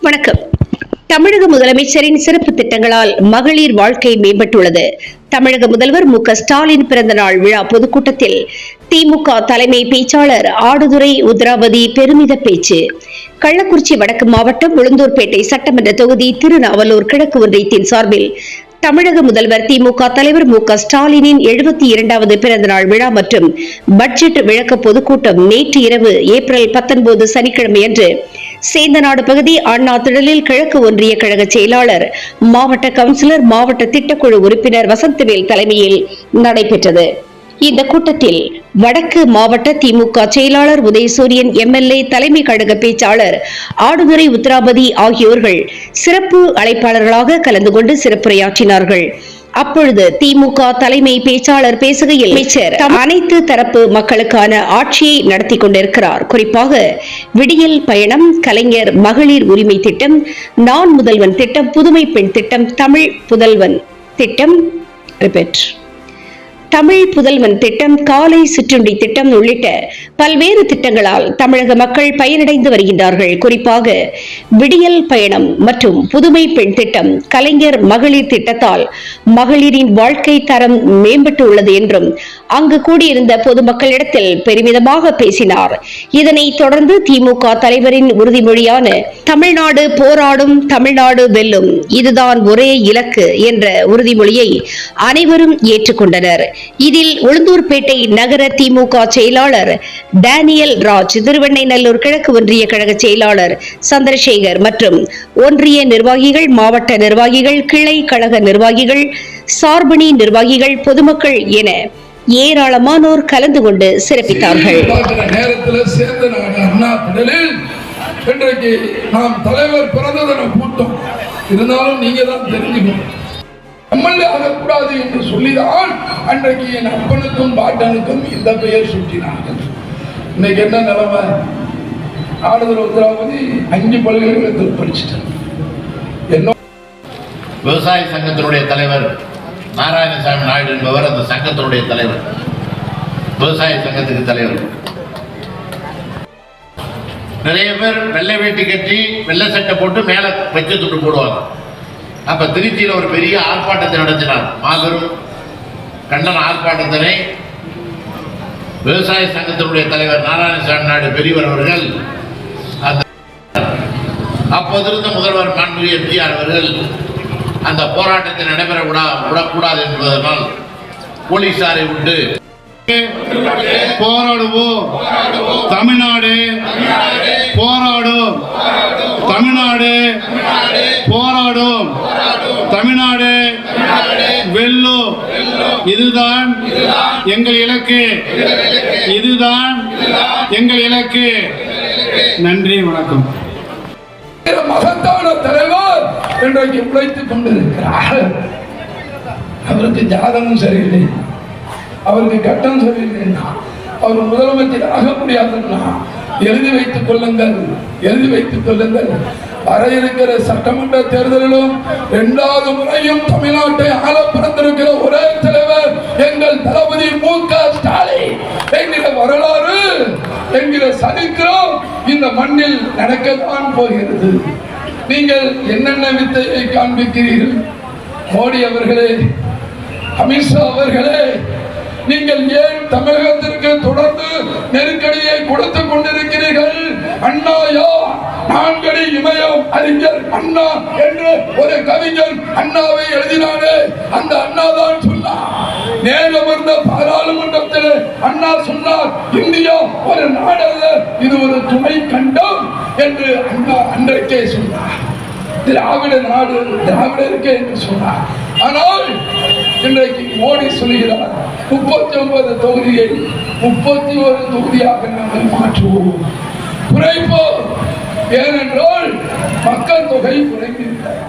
வணக்கம். தமிழக முதலமைச்சரின் சிறப்பு திட்டங்களால் மகளிர் வாழ்க்கை மேம்பட்டுள்ளது. தமிழக முதல்வர் மு க ஸ்டாலின் பிறந்த நாள் விழா பொதுக்கூட்டத்தில் திமுக தலைமை பேச்சாளர் ஆடுதுறை உத்ராவதி பெருமித பேச்சு. கள்ளக்குறிச்சி வடக்கு மாவட்டம் உளுந்தூர்பேட்டை சட்டமன்ற தொகுதி திருநாவலூர் கிழக்கு ஒன்றியத்தின் சார்பில் தமிழக முதல்வர் திமுக தலைவர் மு க ஸ்டாலினின் எழுபத்தி இரண்டாவது பிறந்தநாள் விழா மற்றும் பட்ஜெட் விளக்க பொதுக்கூட்டம் நேற்று இரவு ஏப்ரல் பத்தொன்பது சனிக்கிழமையன்று சேந்தநாடு பகுதி அண்ணா திடலில் கிழக்கு ஒன்றிய கழக செயலாளர் மாவட்ட கவுன்சிலர் மாவட்ட திட்டக்குழு உறுப்பினர் வசந்தவேல் தலைமையில் நடைபெற்றது. இந்த கூட்டத்தில் வடக்கு மாவட்ட திமுக செயலாளர் உதயசூரியன் எம்எல்ஏ தலைமை கழக பேச்சாளர் ஆடுதுறை உத்தராபதி ஆகியோர்கள் சிறப்பு அழைப்பாளர்களாக கலந்து கொண்டு சிறப்புரையாற்றினார்கள். அப்பொழுது திமுக தலைமை பேச்சாளர் பேசுகையில் அமைச்சர் அனைத்து தரப்பு மக்களுக்கான ஆட்சியை நடத்தி கொண்டிருக்கிறார். குறிப்பாக விடியல் பயணம் கலைஞர் மகளிர் உரிமை திட்டம் நான் முதல்வன் திட்டம் புதுமை பெண் திட்டம் தமிழ் புதல்வன் திட்டம் ரிப்பீட். தமிழ் புதல்வன் திட்டம் காலை சிற்றுண்டி திட்டம் உள்ளிட்ட பல்வேறு திட்டங்களால் தமிழக மக்கள் பயனடைந்து வருகின்றார்கள். குறிப்பாக விடியல் பயணம் மற்றும் புதுமை பெண் திட்டம் கலைஞர் மகளிர் திட்டத்தால் மகளிரின் வாழ்க்கை தரம் மேம்பட்டு உள்ளது என்றும் அங்கு கூடியிருந்த பொதுமக்களிடத்தில் பெருமிதமாக பேசினார். இதனைத் தொடர்ந்து திமுக தலைவரின் உறுதிமொழியான தமிழ்நாடு போராடும் தமிழ்நாடு வெல்லும் இதுதான் ஒரே இலக்கு என்ற உறுதிமொழியை அனைவரும் ஏற்றுக்கொண்டனர். இதில் உளுந்தூர்பேட்டை நகர திமுக செயலாளர் டேனியல் ராஜ் திருவெண்ணைநல்லூர் கிழக்கு ஒன்றிய கழக செயலாளர் சந்திரசேகர் மற்றும் ஒன்றிய நிர்வாகிகள் மாவட்ட நிர்வாகிகள் கிளை கழக நிர்வாகிகள் சார்பணி நிர்வாகிகள் பொதுமக்கள் என ஏராளமானோர் கலந்து கொண்டு சிறப்பித்தார்கள். இன்றைக்கு நாம் தலைவர் பிறந்த கூட்டம் இருந்தாலும் நீங்க தான் தெரிஞ்சுக்கணும். எம்எல்ஏ ஆகக்கூடாது என்று சொல்லிதான் அன்றைக்கு என் அப்பனுக்கும் பாட்டனுக்கும் இந்த பெயர் சுட்டினார்கள். இன்னைக்கு என்ன நிலைமை? ஆடுதல் உத்தரவாதி அஞ்சு பல்கலைக்கழகத்தில் படிச்சுட்டேன் என்ன? விவசாய சங்கத்தினுடைய தலைவர் நாராயணசாமி நாயுடு என்பவர் அந்த சங்கத்தினுடைய தலைவர். விவசாய சங்கத்துக்கு தலைவர். நிறைய பேர் வெள்ளை வேட்டி கட்டி வெள்ளை சட்டை போட்டு மேலே வச்சு துட்டு போடுவாங்க. அப்ப திருச்சியில் ஒரு பெரிய ஆர்ப்பாட்டத்தை நடத்தினார். மாபெரும் கண்டன ஆர்ப்பாட்டத்தினை விவசாய சங்கத்தினுடைய தலைவர் நாராயணசாமி நாடு பெரியவர் அவர்கள் அந்த அப்போதிருந்த முதல்வர் மாண்புமிகு எம்ஜிஆர் அவர்கள் அந்த போராட்டத்தை நடைபெற விடா விடக்கூடாது என்பதனால் போலீசாரை விட்டு போராடுவோம். தமிழ்நாடு போராடும் தமிழ்நாடு போராடும். தமிழ்நாடு வெல்லும். இதுதான் எங்கள் இலக்கு. இதுதான் எங்கள் இலக்கு. நன்றி வணக்கம். மகத்தான தலைவர் இன்றைக்கு உழைத்துக் கொண்டிருக்கிறார். அவருக்கு ஜாதகம் சரியில்லை. அவருக்கு கட்டம் சரியில்லைன்னா அவர் முதலமைச்சர் ஆக முடியாதுன்னா எழுதி வைத்துக் கொள்ளுங்கள். எழுதி வைத்துக் கொள்ளுங்கள். வர இருக்கிற சட்டமன்ற தேர்தலிலும் இரண்டாவது முறையும் தமிழ்நாட்டை ஆள பிறந்திருக்கிற ஒரே தலைவர் எங்கள் தளபதி மு க ஸ்டாலின். என்கிற வரலாறு என்கிற சரித்திரம் இந்த மண்ணில் நடக்கத்தான் போகிறது. நீங்கள் என்னென்ன வித்தையை காண்பிக்கிறீர்கள்? மோடி அவர்களே அமித்ஷா அவர்களே நீங்கள் ஏன் தமிழக நான்கடி இமயம் அறிஞர் அண்ணா என்று ஒரு கவிஞர் அண்ணாவை எழுதினானே. அந்த அண்ணா தான் சொன்னார். நேரமர்ந்த பாராளுமன்றத்தில் அண்ணா சொன்னார் இந்தியா ஒரு நாடல்ல இது ஒரு துணை கண்டம் என்று அண்ணா அன்றைக்கே சொன்னார். திராவிட நாடு திராவிடருக்கு என்று சொன்னார். ஆனால் இன்றைக்கு மோடி சொல்கிறார் முப்பத்தி ஒன்பது தொகுதியை முப்பத்தி ஒரு தொகுதியாக நாங்கள் மாற்றுவோம். குறைப்போம். ஏனென்றால் மக்கள் தொகை குறைந்திருக்கிறார்